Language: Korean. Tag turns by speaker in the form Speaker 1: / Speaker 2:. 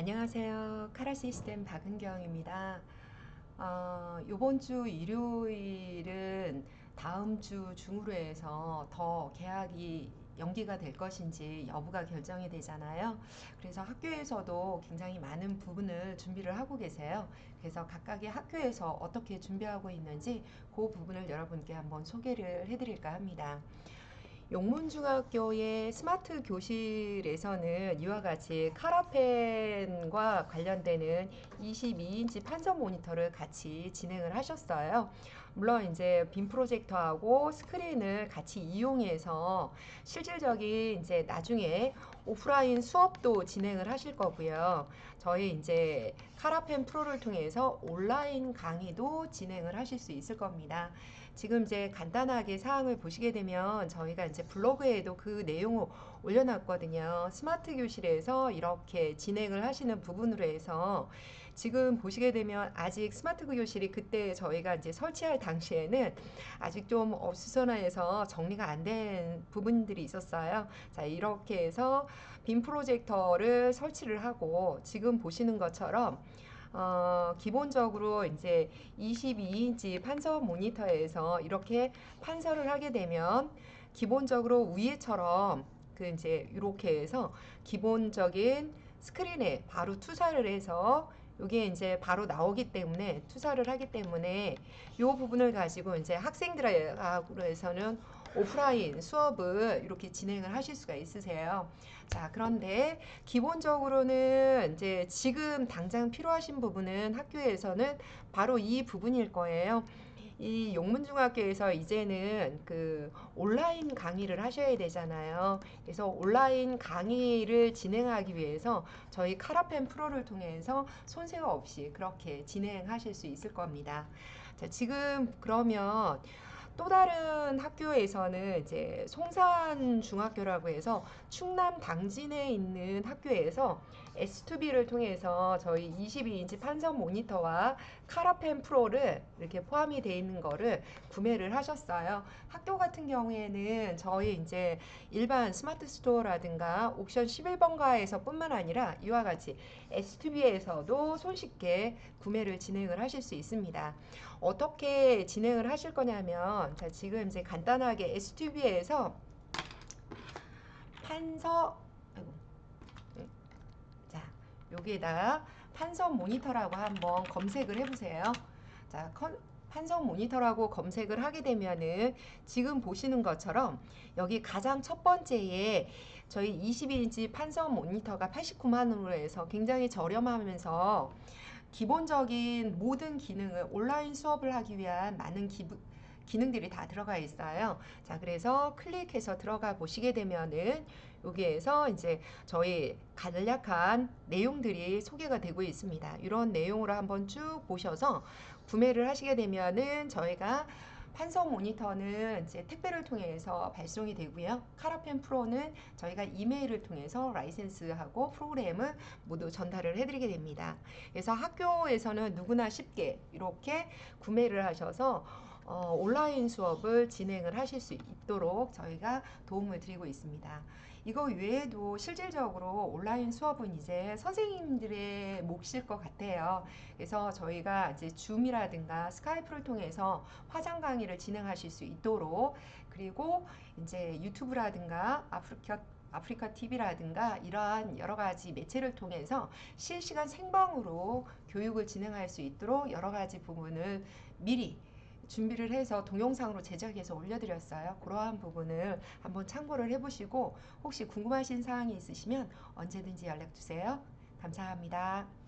Speaker 1: 안녕하세요. 카라 시스템 박은경입니다. 어, 이번 주 일요일은 다음 주 중으로 해서 더 계약이 연기가 될 것인지 여부가 결정이 되잖아요. 그래서 학교에서도 굉장히 많은 부분을 준비를 하고 계세요. 그래서 각각의 학교에서 어떻게 준비하고 있는지 그 부분을 여러분께 한번 소개를 해드릴까 합니다. 용문중학교의 스마트 교실에서는 이와 같이 카라펜과 관련되는 22인치 판서 모니터를 같이 진행을 하셨어요. 물론 이제 빔 프로젝터하고 스크린을 같이 이용해서 실질적인 이제 나중에 오프라인 수업도 진행을 하실 거고요. 저희 이제 카라펜 프로를 통해서 온라인 강의도 진행을 하실 수 있을 겁니다. 지금 이제 간단하게 사항을 보시게 되면 저희가 이제 블로그에도 그 내용을 올려놨거든요. 스마트 교실에서 이렇게 진행을 하시는 부분으로 해서 지금 보시게 되면 아직 스마트 교실이 그때 저희가 이제 설치할 당시에는 아직 좀 어수선해서 정리가 안 된 부분들이 있었어요. 자, 이렇게 해서 빔 프로젝터를 설치를 하고 지금 보시는 것처럼 어, 기본적으로 이제 22인치 판서 모니터에서 이렇게 판서를 하게 되면 기본적으로 위에처럼 그 이제 이렇게 해서 기본적인 스크린에 바로 투사를 해서 이게 이제 바로 나오기 때문에 투사를 하기 때문에 이 부분을 가지고 이제 학생들하고 해서는 오프라인 수업을 이렇게 진행을 하실 수가 있으세요. 자, 그런데 기본적으로는 이제 지금 당장 필요하신 부분은 학교에서는 바로 이 부분일 거예요. 이 용문중학교에서 이제는 그 온라인 강의를 하셔야 되잖아요. 그래서 온라인 강의를 진행하기 위해서 저희 카라펜 프로를 통해서 손색 없이 그렇게 진행하실 수 있을 겁니다. 자, 지금 그러면 또 다른 학교에서는 이제 송산 중학교라고 해서 충남 당진에 있는 학교에서 S2B를 통해서 저희 22인치 판성 모니터와 카라펜 프로를 이렇게 포함이 되어 있는 거를 구매를 하셨어요. 학교 같은 경우에는 저희 이제 일반 스마트 스토어라든가 옥션 11번가에서 뿐만 아니라 이와 같이 S2B에서도 손쉽게 구매를 진행을 하실 수 있습니다. 어떻게 진행을 하실 거냐면 자 지금 이제 간단하게 S2B에서 판서 아이고, 자 여기에다가 판서 모니터라고 한번 검색을 해보세요. 자 컨, 판서 모니터라고 검색을 하게 되면은 지금 보시는 것처럼 여기 가장 첫 번째에 저희 22인치 판서 모니터가 89만 원으로 해서 굉장히 저렴하면서 기본적인 모든 기능을 온라인 수업을 하기 위한 많은 기부, 기능들이 다 들어가 있어요. 자, 그래서 클릭해서 들어가 보시게 되면은 여기에서 이제 저희 간략한 내용들이 소개가 되고 있습니다. 이런 내용으로 한번 쭉 보셔서 구매를 하시게 되면은 저희가 판서 모니터는 이제 택배를 통해서 발송이 되고요. 카라펜 프로는 저희가 이메일을 통해서 라이센스하고 프로그램을 모두 전달을 해드리게 됩니다. 그래서 학교에서는 누구나 쉽게 이렇게 구매를 하셔서 어, 온라인 수업을 진행을 하실 수 있도록 저희가 도움을 드리고 있습니다. 이거 외에도 실질적으로 온라인 수업은 이제 선생님들의 몫일 것 같아요. 그래서 저희가 이제 줌이라든가 스카이프를 통해서 화상 강의를 진행하실 수 있도록 그리고 이제 유튜브라든가 아프리카 아프리카 TV라든가 이러한 여러 가지 매체를 통해서 실시간 생방으로 교육을 진행할 수 있도록 여러 가지 부분을 미리 준비를 해서 동영상으로 제작해서 올려드렸어요. 그러한 부분을 한번 참고를 해보시고 혹시 궁금하신 사항이 있으시면 언제든지 연락 주세요. 감사합니다.